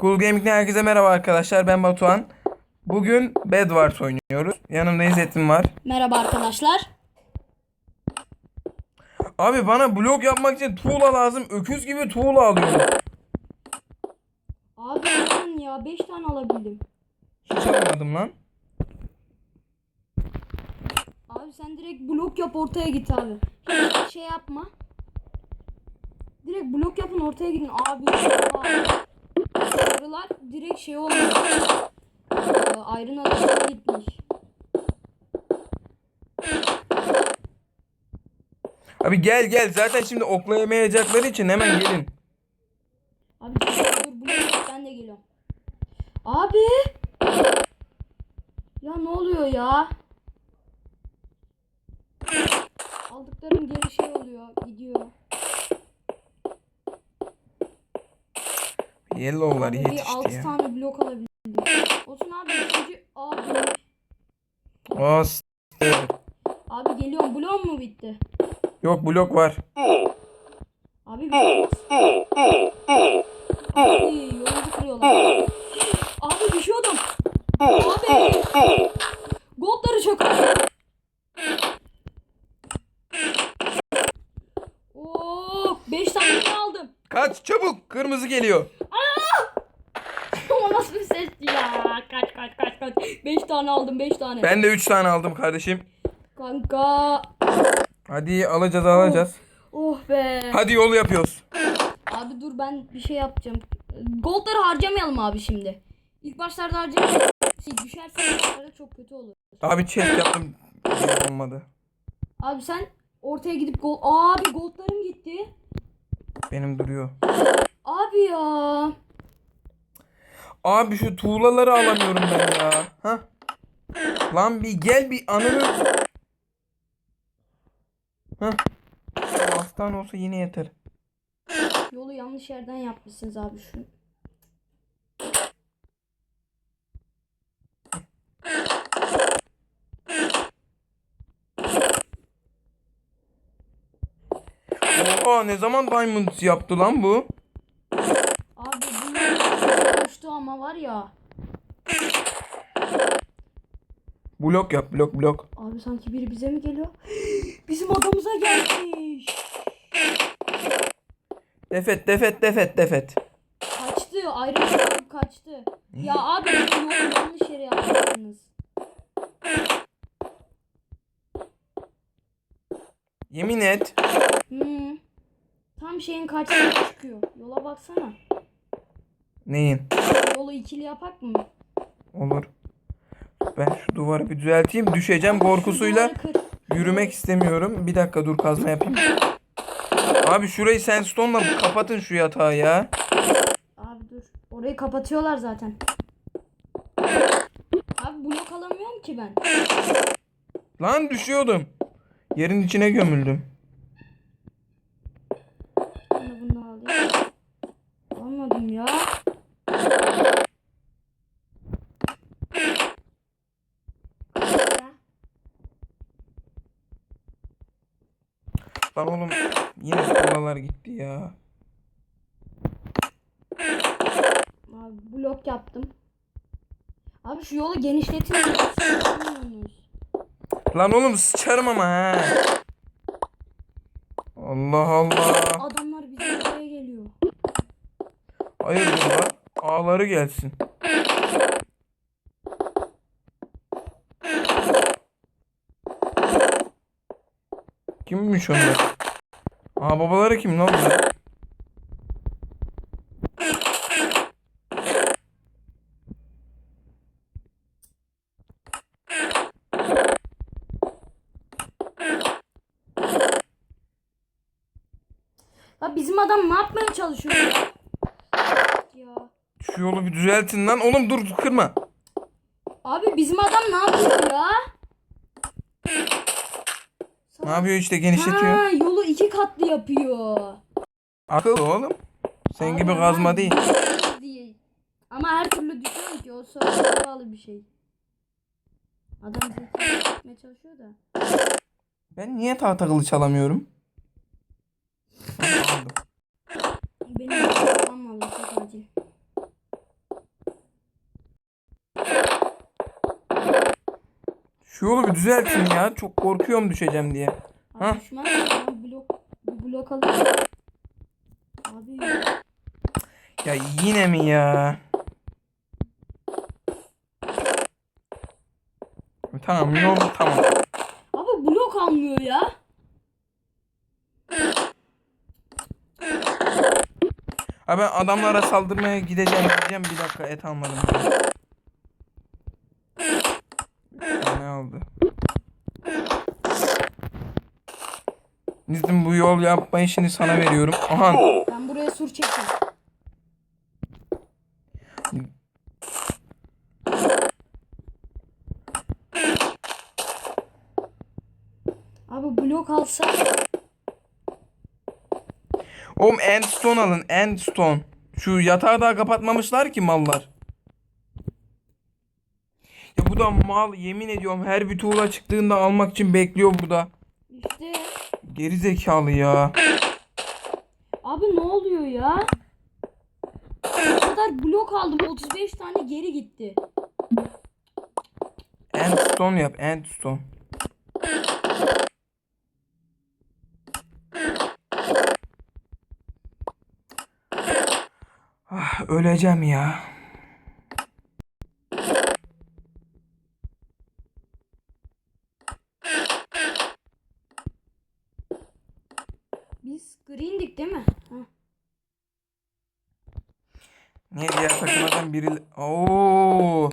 Cool Gaming'den herkese merhaba arkadaşlar. Ben Batuhan. Bugün Bedwars oynuyoruz. Yanımda İzzet'im var. Merhaba arkadaşlar. Abi bana blok yapmak için tuğla lazım. Öküz gibi tuğla alıyorum. Abi ben ya 5 tane alabildim. Hiç alamadım lan. Abi sen direkt blok yap ortaya git abi. Hiç şey yapma. Direkt blok yapın ortaya gidin abi. ya. Sarılar direkt şey olmuş. Ee, Ayrın adasına gitmiş. Abi gel gel. Zaten şimdi oklayamayacakları için hemen gelin. Abi dur dur ben de geliyorum. Abi. Ya ne oluyor ya? Aldıklarım geri şey oluyor, gidiyor. Yellow'lar Abi yetişti 6 ya. tane blok alabildim. Olsun abi ikinci abi. S- Abi geliyorum blok mu bitti? Yok blok var. Abi bir Abi yolumuzu kırıyorlar. Abi düşüyordum. Abi. Goldları çok. Oo, 5 tane aldım. Kaç çabuk. Kırmızı geliyor. O nasıl bir sesti ya? Kaç kaç kaç kaç. 5 tane aldım 5 tane. Ben de 3 tane aldım kardeşim. Kanka. Hadi alacağız alacağız. Oh be. Hadi yol yapıyoruz. Abi dur ben bir şey yapacağım. Goldları harcamayalım abi şimdi. İlk başlarda harcamayalım. Şey düşerse çok kötü olur. Abi chest yaptım. Olmadı. Abi sen ortaya gidip gold... Abi goldlarım gitti. Benim duruyor. Abi ya. Abi şu tuğlaları alamıyorum ben ya. Ha? Lan bir gel bir ananı. Ha? Hastane olsa yine yeter. Yolu yanlış yerden yapmışsınız abi şu. Oha ne zaman diamond yaptı lan bu? Abi bunlar koştu ama var ya. Blok yap blok blok. Abi sanki biri bize mi geliyor? Bizim adamıza gelmiş. Defet defet defet defet. Kaçtı. Ayrılıp kaçtı. Ya abi yolu yanlış yere yapmışsınız. Yemin et. Hmm. Tam şeyin karşısına çıkıyor. Yola baksana. Neyin? Yolu ikili yapak mı? Olur. Ben şu duvarı bir düzelteyim. Düşeceğim korkusuyla yürümek istemiyorum. Bir dakika dur kazma yapayım. Abi şurayı sandstone'la kapatın şu yatağı ya. Abi dur. Orayı kapatıyorlar zaten. Abi blok alamıyorum ki ben. Lan düşüyordum. Yerin içine gömüldüm. Ben de bunu alayım. Almadım ya. Lan oğlum yine tuğlalar gitti ya. Abi blok yaptım. Abi şu yolu genişletin. Lan oğlum sıçarım ama ha. Allah Allah. Adamlar bizim buraya geliyor. Hayırdır lan? Ağları gelsin. Kimmiş onlar? Aa babaları kim lan bunlar? Ya bizim adam ne yapmaya çalışıyor ya? Ya. Şu yolu bir düzeltin lan. Oğlum dur kırma. Abi bizim adam ne yapıyor ya? Ne yapıyor işte genişletiyor. Ha, yolu iki katlı yapıyor. Akıllı oğlum. Sen gibi Abi kazma ama değil. Ama her türlü düşüyor ki o bağlı bir şey. Adam zeki yapmaya çalışıyor da. Ben niye tahta kılıç alamıyorum? Benim yapmam lazım acil. Şu yolu bir düzeltin ya. Çok korkuyorum düşeceğim diye. Abi Hah. düşmez? Ben blok, bir blok alayım. Abi Ya yine mi ya? Tamam yol tamam. Abi blok almıyor ya. Ha ben adamlara saldırmaya gideceğim diyeceğim bir dakika et almadım. Ne aldı? Nizim bu yol yapma işini sana veriyorum. Aha Ben buraya sur çekeceğim. Abi blok alsa Oğlum endstone alın endstone. Şu yatağı daha kapatmamışlar ki mallar. Ya bu da mal yemin ediyorum her bir tuğla çıktığında almak için bekliyor burada. işte Geri zekalı ya. abi ne oluyor ya? O kadar blok aldım 35 tane geri gitti. Endstone yap endstone. Ah, öleceğim ya. Biz green'dik değil mi? Heh. Niye diğer takımlardan biri... Oo.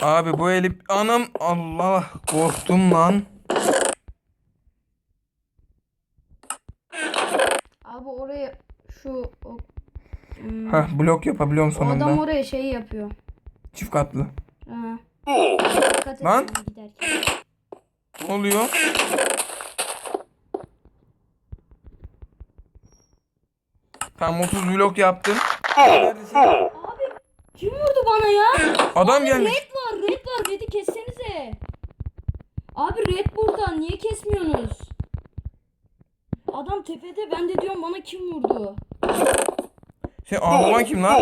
Abi bu elip... Anam Allah korktum lan. Abi oraya şu o, hmm, Hah blok yapabiliyorum o adam sonunda. oraya şey yapıyor. Çift katlı. Ha. Dikkat Lan. giderken. Ne oluyor? Tam 30 blok yaptım. Neredesin? Abi kim vurdu bana ya? Adam gelmiş. Red var, red var. Red'i kessenize. Abi red burada. Niye kesmiyorsunuz? Adam tepede. Ben de diyorum bana kim vurdu? Şey, aa baban kim lan?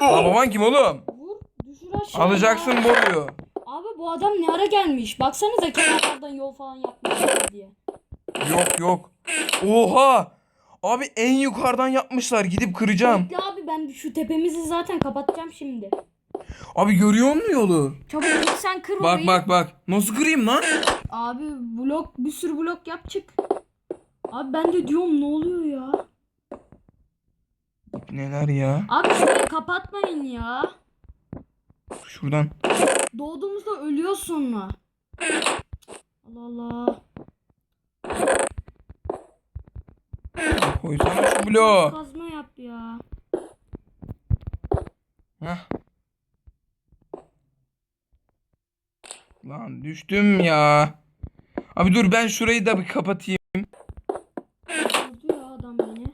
Aa baban kim oğlum? Vur, düşür aşağı. Alacaksın ya. boruyu. Abi bu adam ne ara gelmiş? Baksanıza kenarlardan yol falan yapmışlar diye. Yok yok. Oha. Abi en yukarıdan yapmışlar. Gidip kıracağım. Bekle abi ben şu tepemizi zaten kapatacağım şimdi. Abi görüyor musun yolu? Çabuk git sen kır Bak orayı. bak bak. Nasıl kırayım lan? Abi blok bir sürü blok yap çık. Abi ben de diyorum ne oluyor ya? Neler ya? Abi şurayı kapatmayın ya. Şuradan. Doğduğumuzda ölüyor sonra. Allah Allah. Koysana şu bloğu. Kazma yap ya. Heh. Lan düştüm ya. Abi dur ben şurayı da bir kapatayım. Ya adam beni.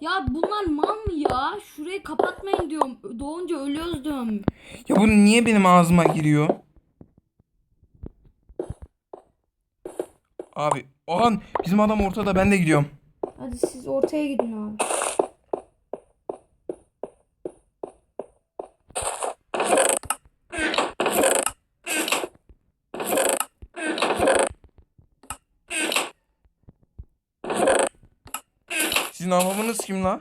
Ya bunlar mal mı ya? Şurayı kapatmayın diyorum. Doğunca ölüyoruz diyorum. Ya bu niye benim ağzıma giriyor? Abi o an bizim adam ortada ben de gidiyorum. Hadi siz ortaya gidin abi. Sizin avamınız kim la?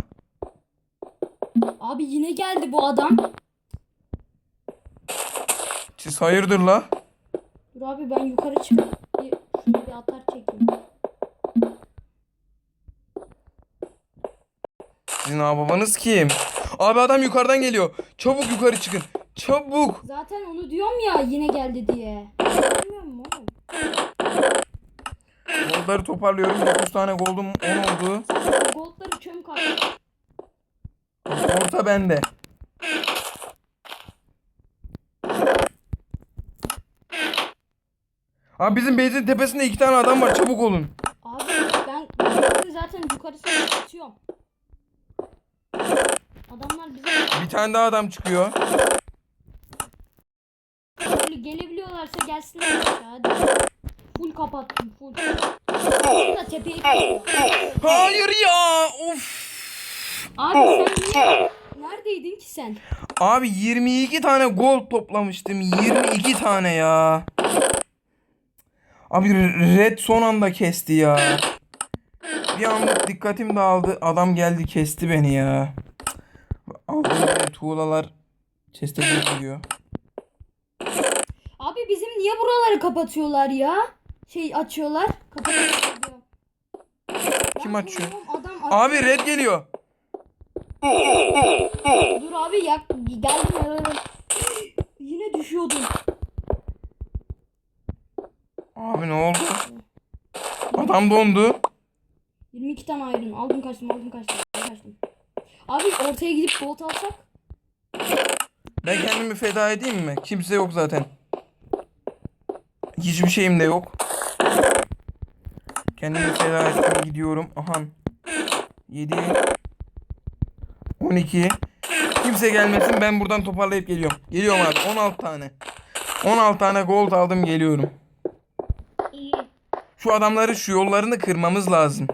Abi yine geldi bu adam. Siz hayırdır la? Dur abi ben yukarı çıkıp bir, şunu bir atar çekeyim. Sizin babanız kim? Abi adam yukarıdan geliyor. Çabuk yukarı çıkın. Çabuk. Zaten onu diyorum ya yine geldi diye. Bilmiyor musun oğlum? Goldları toparlıyorum. 9 tane goldum 10 oldu. Goldları çöm kaldı. Orta bende. Abi bizim base'in tepesinde iki tane adam var. Çabuk olun. Abi ben ben zaten yukarısına atıyorum. Adamlar bize Bir tane daha adam çıkıyor. böyle gelebiliyorlarsa gelsinler aşağı hadi. Full kapattım full. Burada tepeyi kapattım. Hayır ya. Of. Abi sen niye? Neredeydin ki sen? Abi 22 tane gol toplamıştım. 22 tane ya. Abi red son anda kesti ya. Bir anlık dikkatim dağıldı. Adam geldi kesti beni ya. Tuğlalar chest'e gidiyor. Abi bizim niye buraları kapatıyorlar ya? Şey açıyorlar. Kapatıyorlar. Kim açıyor? Adam Abi red geliyor. Dur abi yak geldim. Yine düşüyordum. Abi ne oldu? Adam dondu. 22 tane ayrın. Aldım kaçtım aldım kaçtım. aldım, kaçtım. Abi ortaya gidip gold alsak. Ben kendimi feda edeyim mi? Kimse yok zaten. Hiçbir şeyim de yok. Kendimi feda etmeye gidiyorum. Aha. 7 12 Kimse gelmesin ben buradan toparlayıp geliyorum. Geliyorum abi 16 tane. 16 tane gold aldım geliyorum. İyi. Şu adamları şu yollarını kırmamız lazım.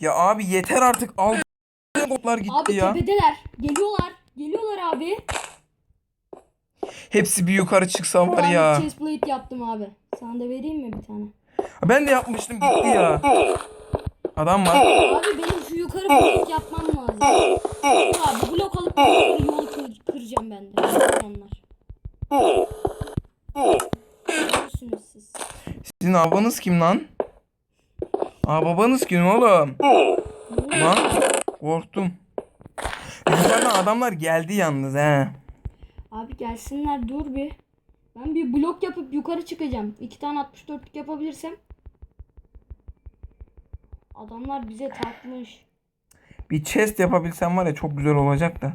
Ya abi yeter artık al botlar gitti Abi ya. tepedeler. Geliyorlar. Geliyorlar abi. Hepsi bir yukarı çıksa var Ben ya. chestplate yaptım abi. Sana da vereyim mi bir tane? Ben de yapmıştım gitti ya. Adam var. Abi benim şu yukarı blok yapmam lazım. Abi blok alıp yolu kır, kıracağım ben de. Onlar. Sizin abanız kim lan? Aa babanız kim oğlum? Lan korktum. Yukarıdan adamlar geldi yalnız he. Abi gelsinler dur bir. Ben bir blok yapıp yukarı çıkacağım. İki tane 64'lük yapabilirsem. Adamlar bize takmış. Bir chest yapabilsem var ya çok güzel olacak da.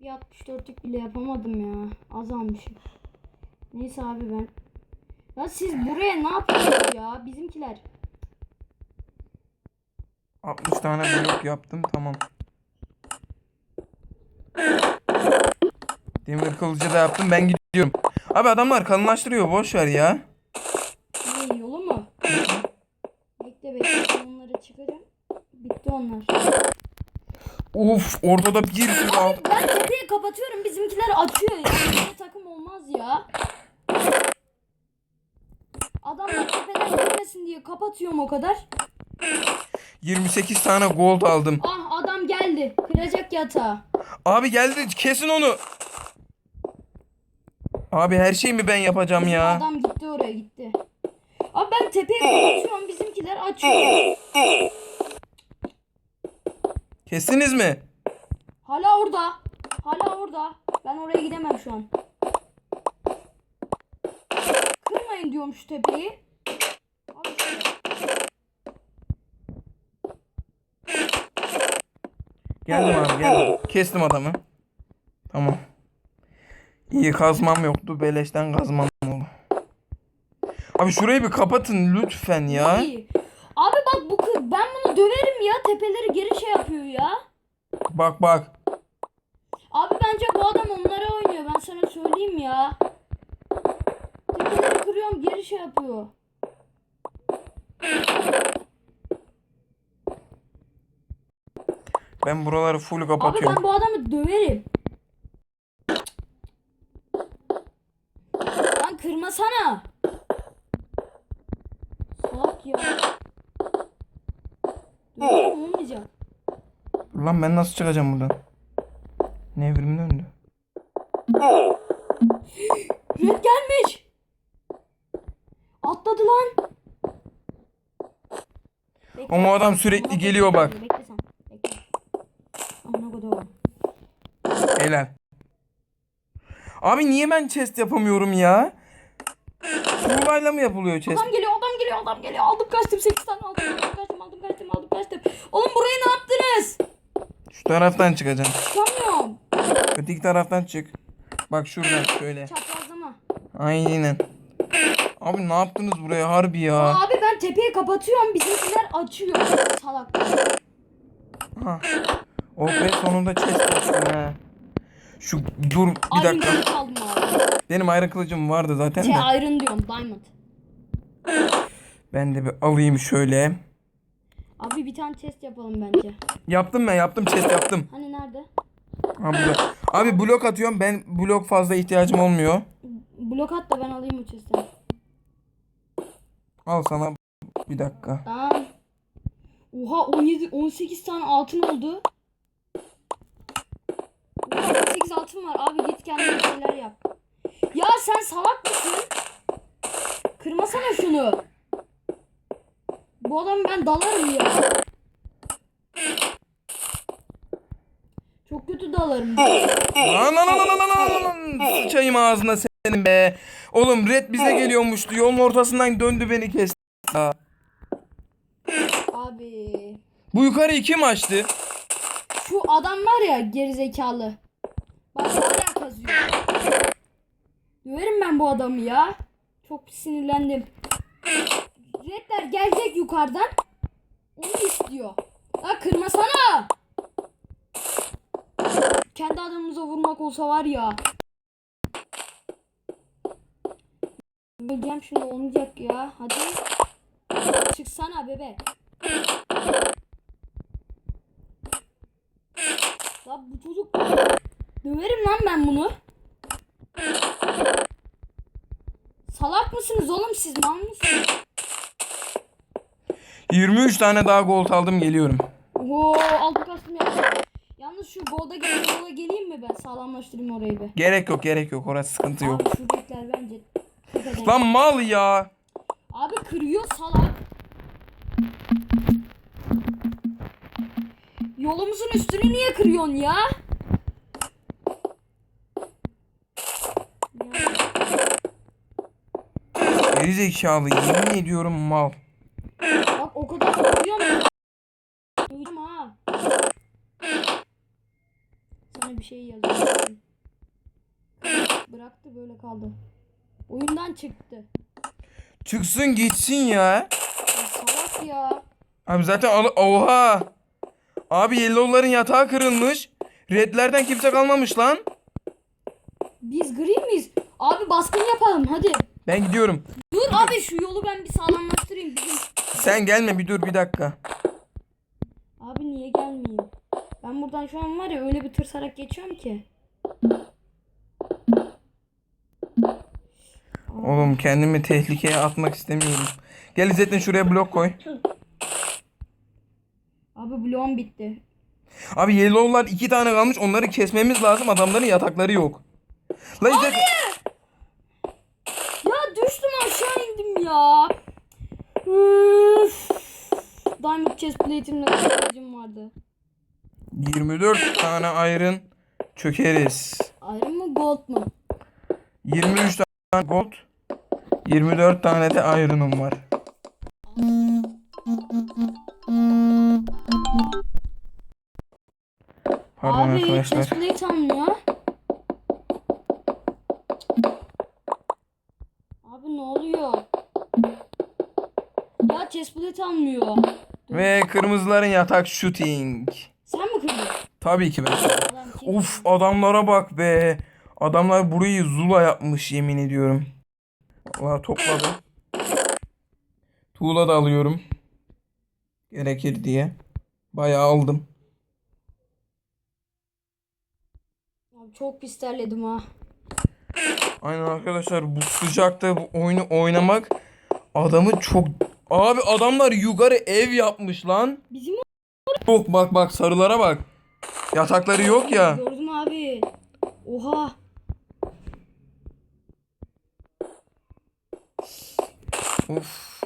Bir 64'lük bile yapamadım ya. Az almışım. Neyse abi ben. Ya siz buraya ne yapıyorsunuz ya? Bizimkiler. 60 tane blok yaptım tamam. Demir kılıcı da yaptım ben gidiyorum. Abi adamlar kalınlaştırıyor boş ver ya. Ne yolu mu? Bekle bekle onları çıkarım. Bitti onlar. Uf ortada bir sürü alt. Ben tepeyi kapatıyorum bizimkiler açıyor ya. Böyle takım olmaz ya. Adamlar tepeden girmesin diye kapatıyorum o kadar. 28 tane gold aldım. Ah adam geldi. Kıracak yatağı. Abi geldi kesin onu. Abi her şeyi mi ben yapacağım ya? Adam gitti oraya gitti. Abi ben tepeyi kapatıyorum bizimkiler açıyor. Kestiniz mi? Hala orada. Hala orada. Ben oraya gidemem şu an. Kırmayın diyorum şu tepeyi. Abi Geldim abi geldim. Kestim adamı. Tamam. İyi kazmam yoktu. Beleşten kazmam oldu. Abi şurayı bir kapatın lütfen ya. İyi. Abi bak bu kız ben bunu döverim ya tepeleri geri şey yapıyor ya. Bak bak. Abi bence bu adam onlara oynuyor ben sana söyleyeyim ya. Kırıyorum geri şey yapıyor. Ben buraları full Abi kapatıyorum. ben bu adamı döverim. Lan kırmasana. Salak ya. Döverim olmayacak. Lan ben nasıl çıkacağım buradan? Nevrim döndü. Red gelmiş. Atladı lan. Bekle. Ama o adam sürekli geliyor bak. Bekle sen. Bekle. Amına koyayım. Helal. Abi niye ben chest yapamıyorum ya? Tuğlayla mı yapılıyor chest? Adam geliyor, adam geliyor, adam geliyor. Aldım kaçtım 8 tane aldım. Aldım kaçtım, aldım kaçtım, aldım kaçtım. Oğlum burayı ne yaptınız? Şu taraftan çıkacağım. Çıkamıyorum. Öteki taraftan çık. Bak şuradan şöyle. Çaprazlama. Aynen. Abi ne yaptınız buraya harbi ya? Abi tepeyi kapatıyorum. Bizimkiler açıyor. Salak. Ha. Oh be sonunda yaptım ha. Şu dur bir Iron dakika. kılıç aldım abi. Benim ayrı kılıcım vardı zaten Şey de. iron diyorum. Diamond. Ben de bir alayım şöyle. Abi bir tane test yapalım bence. Yaptım ben yaptım chest yaptım. Hani nerede? Ha, burada. Abi blok atıyorum ben blok fazla ihtiyacım olmuyor. Blok at da ben alayım o chest'i. Al sana bir dakika. Tamam. Oha 17 18 tane altın oldu. Oha 18 altın var. Abi git kendine şeyler yap. Ya sen salak mısın? Kırmasana şunu. Bu adamı ben dalarım ya. Çok kötü dalarım. Lan lan lan lan lan lan lan Sıçayım ağzına senin be. Oğlum red bize geliyormuştu. Yolun ortasından döndü beni kesti. Bu yukarıyı kim açtı? Şu adam var ya gerizekalı. Bak hala kazıyor. Döverim ben bu adamı ya. Çok sinirlendim. Redler gelecek yukarıdan. Onu istiyor. Ya kırmasana. Kendi adamımıza vurmak olsa var ya. Öleceğim şimdi olmayacak ya. Hadi. Çıksana bebe. Bu çocuk döverim lan ben bunu. Salak mısınız oğlum siz mal mısınız? 23 tane daha gold aldım geliyorum. Oo altı kastım yaptım. Yalnız şu golda gelen yola geleyim mi ben? Sağlamlaştırayım orayı bir. Gerek yok gerek yok orası sıkıntı yok. Abi şuradakiler bence tepeden. Lan mal ya. Abi kırıyor salak. Yolumuzun üstünü niye kırıyorsun ya? Geri zekalı yemin ediyorum mal. Bak o kadar kırıyor mu? Duydum ha. Sana bir şey yazıyorum. Bıraktı böyle kaldı. Oyundan çıktı. Çıksın gitsin ya. Ya salak ya. Abi zaten al oha. Abi yellow'ların yatağı kırılmış. Redlerden kimse kalmamış lan. Biz gri miyiz? Abi baskın yapalım hadi. Ben gidiyorum. Dur abi şu yolu ben bir sağlamlaştırayım. Bizim... Sen gelme bir dur bir dakika. Abi niye gelmeyeyim? Ben buradan şu an var ya öyle bir tırsarak geçiyorum ki. Oğlum kendimi tehlikeye atmak istemiyorum. Gel İzzettin şuraya blok koy. Abi bloğum bitti. Abi yellow'lar iki tane kalmış onları kesmemiz lazım adamların yatakları yok. La İzzettin. Ya düştüm aşağı indim ya. Üf. Diamond chest plate'imle ihtiyacım vardı. 24 tane iron çökeriz. Iron mı gold mu? 23 tane gold. 24 tane de iron'um var. Pardon Abi arkadaşlar. chest plate almıyor. Abi ne oluyor? Ya chest plate almıyor. Ve kırmızıların yatak shooting. Sen mi kırdın? Tabii ki ben. Adam? Uf adamlara bak be. Adamlar burayı zula yapmış yemin ediyorum. Valla topladım. Tuğla da alıyorum. Gerekir diye. Bayağı aldım. Çok pis terledim ha. Aynen arkadaşlar bu sıcakta bu oyunu oynamak adamı çok... Abi adamlar yukarı ev yapmış lan. Bizim Yok bak bak sarılara bak. Yatakları yok ya. gördüm abi. Oha. Uf.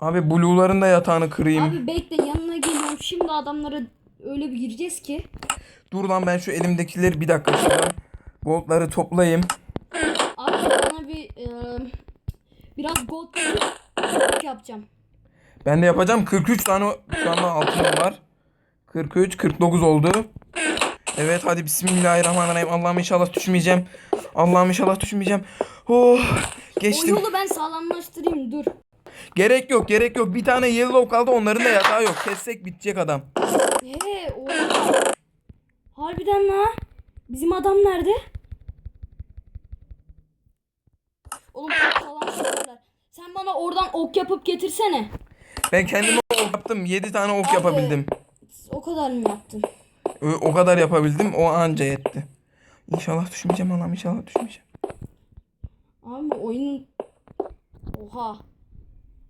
Abi blue'ların da yatağını kırayım. Abi bekle yanına geliyorum. Şimdi adamlara öyle bir gireceğiz ki. Dur lan ben şu elimdekileri bir dakika şuradan goldları toplayayım. Abi bana bir e, biraz gold yapacağım. Ben de yapacağım 43 tane şu anda altınım var. 43 49 oldu. Evet hadi bismillahirrahmanirrahim. Allah'ım inşallah düşmeyeceğim. Allah'ım inşallah düşmeyeceğim. Oh O geçtim. yolu ben sağlamlaştırayım dur. Gerek yok gerek yok. Bir tane yellow kaldı onların da yatağı yok. Kessek bitecek adam. He oha. Harbiden la. Bizim adam nerede? Oğlum falan sıkıyorlar. Sen bana oradan ok yapıp getirsene. Ben kendime ok yaptım. 7 tane ok Abi. yapabildim. O kadar mı yaptın? O kadar yapabildim. O anca yetti. İnşallah düşmeyeceğim Allah'ım inşallah düşmeyeceğim. Abi oyun... Oha.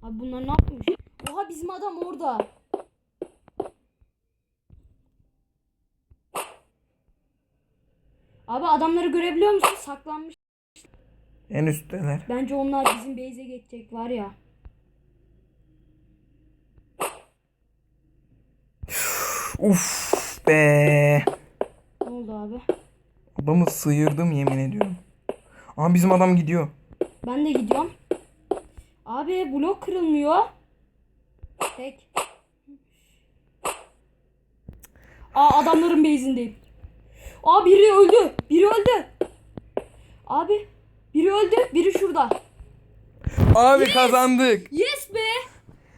Abi bunlar ne yapmış? Oha bizim adam orada. Abi adamları görebiliyor musun? Saklanmış. En üstteler. Bence onlar bizim base'e geçecek var ya. Uf be. Ne oldu abi? Adamı sıyırdım yemin ediyorum. Ama bizim adam gidiyor. Ben de gidiyorum. Abi blok kırılmıyor. Tek. Aa adamların base'indeyim. Aa biri öldü. Biri öldü. Abi biri öldü. Biri şurada. Abi kazandık. Yes be.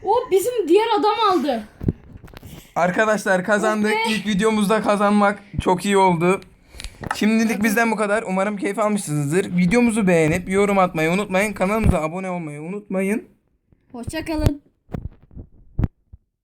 O bizim diğer adam aldı. Arkadaşlar kazandık. İlk videomuzda kazanmak çok iyi oldu. Şimdilik bizden bu kadar. Umarım keyif almışsınızdır. Videomuzu beğenip yorum atmayı unutmayın. Kanalımıza abone olmayı unutmayın. Hoşça kalın.